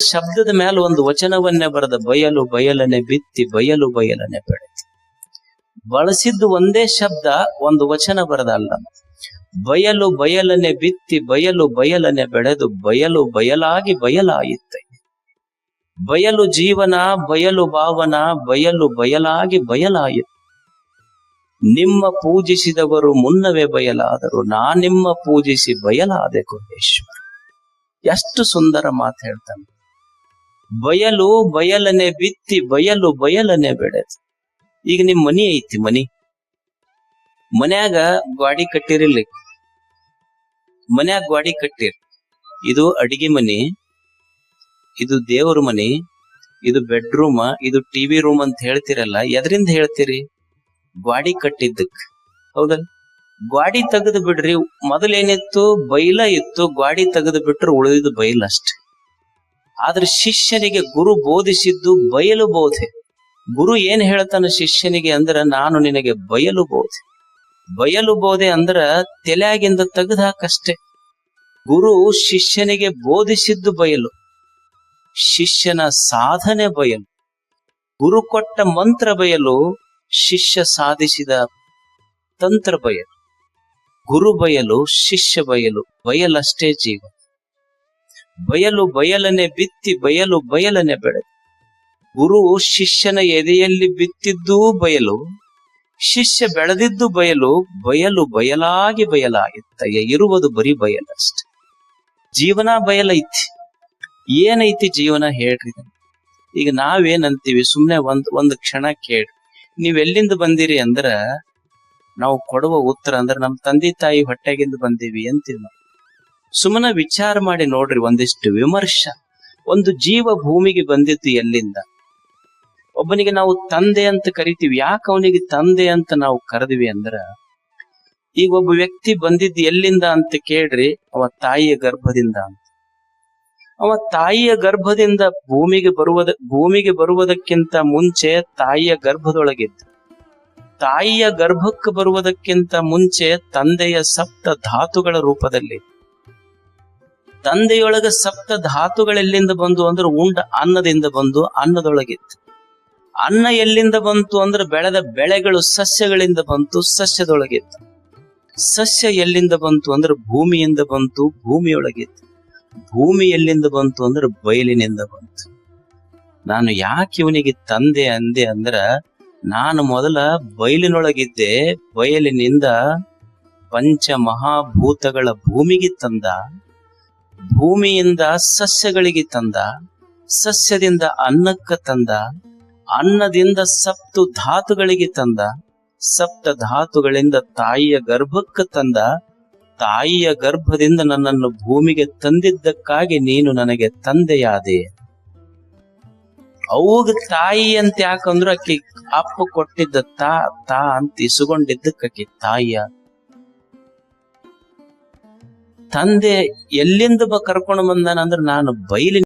ಶಬ್ದದ ಮೇಲೆ ಒಂದು ವಚನವನ್ನೇ ಬರೆದ ಬಯಲು ಬಯಲನೆ ಬಿತ್ತಿ ಬಯಲು ಬಯಲನೆ ಬೆಳೆದು ಬಳಸಿದ್ದು ಒಂದೇ ಶಬ್ದ, ಒಂದು ವಚನ ಬರದಲ್ಲ. ಬಯಲು ಬಯಲನೆ ಬಿತ್ತಿ ಬಯಲು ಬಯಲನೆ ಬೆಳೆದು ಬಯಲು ಬಯಲಾಗಿ ಬಯಲಾಯಿತೆ. ಬಯಲು ಜೀವನ, ಬಯಲು ಭಾವನ, ಬಯಲು ಬಯಲಾಗಿ ಬಯಲಾಯಿತು. ನಿಮ್ಮ ಪೂಜಿಸಿದವರು ಮುನ್ನವೇ ಬಯಲಾದರು, ನಾ ನಿಮ್ಮ ಪೂಜಿಸಿ ಬಯಲಾದೆ ಕೊಂಡೇಶ್ವರ ಎಷ್ಟು ಸುಂದರ ಮಾತು ಹೇಳ್ತಾನೆ. ಬಯಲು ಬಯಲನೆ ಬಿತ್ತಿ ಬಯಲು ಬಯಲನೆ ಬೆಳೆದು. ಈಗ ನಿಮ್ ಮನಿ ಐತಿ ಮನಿ. ಮನ್ಯಾಗ ಗ್ವಾಡಿ ಕಟ್ಟಿರಿಲ್ಲ. ಮನ್ಯಾಗ ಗ್ವಾಡಿ ಕಟ್ಟಿರಿ. ಇದು ಅಡಿಗೆ ಮನಿ, ಇದು ದೇವರ ಮನಿ, ಇದು ಬೆಡ್ರೂಮ್, ಇದು ಟಿವಿ ರೂಮ್ ಅಂತ ಹೇಳ್ತಿರಲ್ಲ, ಎದರಿಂದ ಹೇಳ್ತೀರಿ? ಗ್ವಾಡಿ ಕಟ್ಟಿದ್ದಕ್. ಹೌದಲ್? ಗ್ವಾಡಿ ತೆಗೆದು ಬಿಡ್ರಿ, ಮೊದಲೇನಿತ್ತು ಬೈಲ ಇತ್ತು, ಗ್ವಾಡಿ ತೆಗೆದು ಬಿಟ್ರೆ ಉಳಿದಿದ್ದು ಬೈಲ್ ಅಷ್ಟೆ ಆದ್ರೆ ಶಿಷ್ಯನಿಗೆ ಗುರು ಬೋಧಿಸಿದ್ದು ಬಯಲು ಬೋಧೆ. ಗುರು ಏನ್ ಹೇಳ್ತಾನ ಶಿಷ್ಯನಿಗೆ ಅಂದ್ರ ನಾನು ನಿನಗೆ ಬಯಲು ಬೋಧೆ. ಬಯಲು ಬೋಧೆ ಅಂದ್ರ ತೆಲೆಯಾಗಿಂದ ತೆಗೆದು ಹಾಕಷ್ಟೆ ಗುರು ಶಿಷ್ಯನಿಗೆ ಬೋಧಿಸಿದ್ದು ಬಯಲು. ಶಿಷ್ಯನ ಸಾಧನೆ ಬಯಲು. ಗುರು ಕೊಟ್ಟ ಮಂತ್ರ ಬಯಲು, ಶಿಷ್ಯ ಸಾಧಿಸಿದ ತಂತ್ರ ಬಯಲು. ಗುರು ಬಯಲು, ಶಿಷ್ಯ ಬಯಲು, ಬಯಲಷ್ಟೇ ಜೀವ. ಬಯಲು ಬಯಲನೆ ಬಿತ್ತಿ ಬಯಲು ಬಯಲನೆ ಬೆಳೆದು ಗುರು ಶಿಷ್ಯನ ಎದೆಯಲ್ಲಿ ಬಿತ್ತಿದ್ದೂ ಬಯಲು, ಶಿಷ್ಯ ಬೆಳೆದಿದ್ದು ಬಯಲು ಬಯಲು ಬಯಲಾಗಿ ಬಯಲಾಗಿತ್ತಯ್ಯ. ಇರುವುದು ಬರೀ ಬಯಲಷ್ಟೆ ಜೀವನ ಬಯಲೈತಿ. ಏನೈತಿ ಜೀವನ ಹೇಳ್ರಿ. ಈಗ ನಾವೇನಂತೀವಿ? ಸುಮ್ನೆ ಒಂದ್ ಒಂದ್ ಕ್ಷಣ ಕೇಳಿ. ನೀವೆಲ್ಲಿಂದ ಬಂದಿರಿ ಅಂದ್ರ, ನಾವು ಕೊಡುವ ಉತ್ತರ ಅಂದ್ರ ನಮ್ಮ ತಂದೆ ತಾಯಿ ಹೊಟ್ಟೆಗಿಂದ ಬಂದೀವಿ ಅಂತೀವಿ ನಾವು. ಸುಮ್ಮನೆ ವಿಚಾರ ಮಾಡಿ ನೋಡ್ರಿ ಒಂದಿಷ್ಟು ವಿಮರ್ಶ. ಒಂದು ಜೀವ ಭೂಮಿಗೆ ಬಂದಿತ್ತು ಎಲ್ಲಿಂದ? ಒಬ್ಬನಿಗೆ ನಾವು ತಂದೆ ಅಂತ ಕರಿತೀವಿ, ಯಾಕೆ ಅವನಿಗೆ ತಂದೆ ಅಂತ ನಾವು ಕರೆದಿವಿ ಅಂದ್ರ, ಈಗ ಒಬ್ಬ ವ್ಯಕ್ತಿ ಬಂದಿದ್ದು ಎಲ್ಲಿಂದ ಅಂತ ಕೇಳ್ರಿ, ಅವ ತಾಯಿಯ ಗರ್ಭದಿಂದ ಅಂತ. ಅವ ತಾಯಿಯ ಗರ್ಭದಿಂದ ಭೂಮಿಗೆ ಬರುವುದ, ಭೂಮಿಗೆ ಬರುವುದಕ್ಕಿಂತ ಮುಂಚೆ ತಾಯಿಯ ಗರ್ಭದೊಳಗಿದ್ದ. ತಾಯಿಯ ಗರ್ಭಕ್ಕೆ ಬರುವುದಕ್ಕಿಂತ ಮುಂಚೆ ತಂದೆಯ ಸಪ್ತ ಧಾತುಗಳ ರೂಪದಲ್ಲಿ. ತಂದೆಯೊಳಗ ಸಪ್ತ ಧಾತುಗಳೆಲ್ಲಿಂದ ಬಂದು ಅಂದ್ರೆ ಉಂಡ ಅನ್ನದಿಂದ ಬಂದು ಅನ್ನದೊಳಗಿತ್ತು. ಅನ್ನ ಎಲ್ಲಿಂದ ಬಂತು ಅಂದ್ರೆ ಬೆಳೆದ ಬೆಳೆಗಳು ಸಸ್ಯಗಳಿಂದ ಬಂತು, ಸಸ್ಯದೊಳಗಿತ್ತು. ಸಸ್ಯ ಎಲ್ಲಿಂದ ಬಂತು ಅಂದ್ರೆ ಭೂಮಿಯಿಂದ ಬಂತು, ಭೂಮಿಯೊಳಗಿತ್ತು. ಭೂಮಿ ಎಲ್ಲಿಂದ ಬಂತು ಅಂದ್ರೆ ಬಯಲಿನಿಂದ ಬಂತು. ನಾನು ಯಾಕೆ ಇವನಿಗೆ ತಂದೆ ಅಂದೆ ಅಂದ್ರ, ನಾನು ಮೊದಲ ಬಯಲಿನೊಳಗಿದ್ದೆ, ಬಯಲಿನಿಂದ ಪಂಚ ಮಹಾಭೂತಗಳ ಭೂಮಿಗೆ ತಂದ. ಭೂಮಿಯಿಂದ ಸಸ್ಯಗಳಿಗೆ ತಂದ, ಸಸ್ಯದಿಂದ ಅನ್ನಕ್ಕ ತಂದ, ಅನ್ನದಿಂದ ಸಪ್ತು ಧಾತುಗಳಿಗೆ ತಂದ, ಸಪ್ತ ಧಾತುಗಳಿಂದ ತಾಯಿಯ ಗರ್ಭಕ್ಕೆ ತಂದ, ತಾಯಿಯ ಗರ್ಭದಿಂದ ನನ್ನನ್ನು ಭೂಮಿಗೆ ತಂದಿದ್ದಕ್ಕಾಗಿ ನೀನು ನನಗೆ ತಂದೆಯಾದೆ. ಅವಾಗ ತಾಯಿ ಅಂತ ಯಾಕಂದ್ರೆ ಅಕ್ಕಿ ಅಪ್ಪ ಕೊಟ್ಟಿದ್ದ ತಾ ತಾ ಅಂತ ಇಸುಗೊಂಡಿದ್ದಕ್ಕೆ ತಾಯಿಯ ತಂದೆ ಎಲ್ಲಿಂದ ಕರ್ಕೊಂಡು ಬಂದಾನಂದ್ರೆ ನಾನು ಬೈಲಿ